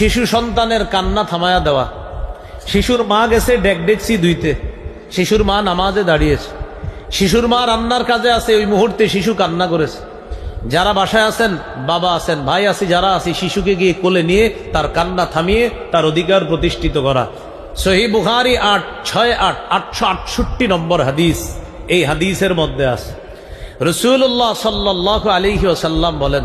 শিশু সন্তানের কান্না থামায়া দেওয়া। শিশুর মা গেছে ডেক ডেকসি দুইতে শিশুর মা নামাজে দাঁড়িয়েছে। শিশুর মা রান্নার কাজে আছে, ওই মুহূর্তে শিশু কান্না করেছে। যারা বাসায় আছেন, বাবা আছেন, ভাই আছি, যারা আছি, শিশুকে গিয়ে কোলে নিয়ে তার কান্না থামিয়ে তার অধিকার প্রতিষ্ঠিত করা। সহি বুখারি আট, ছয় আট, আটশো আটষট্টি নম্বর হাদিস। এই হাদিসের মধ্যে আছে। রসুল্লাহ সাল্লাহ আলিহি ওসাল্লাম বলেন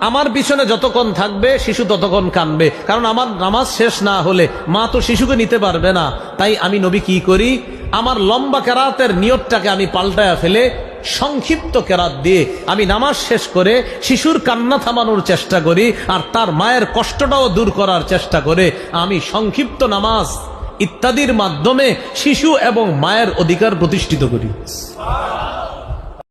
আমার পিছনে যতক্ষণ থাকবে, শিশু ততক্ষণ কানবে কারণ আমার নামাজ শেষ না হলে মা তো শিশুকে নিতে পারবে না। তাই আমি নবী কি করি? আমার লম্বা কেরাতের নিয়তটাকে আমি পাল্টায়া ফেলে, সংক্ষিপ্ত কেরাত দিয়ে আমি নামাজ শেষ করে শিশুর কান্না থামানোর চেষ্টা করি আর তার মায়ের কষ্টটাও দূর করার চেষ্টা করে। আমি সংক্ষিপ্ত নামাজ ইত্যাদির মাধ্যমে শিশু এবং মায়ের অধিকার প্রতিষ্ঠিত করি।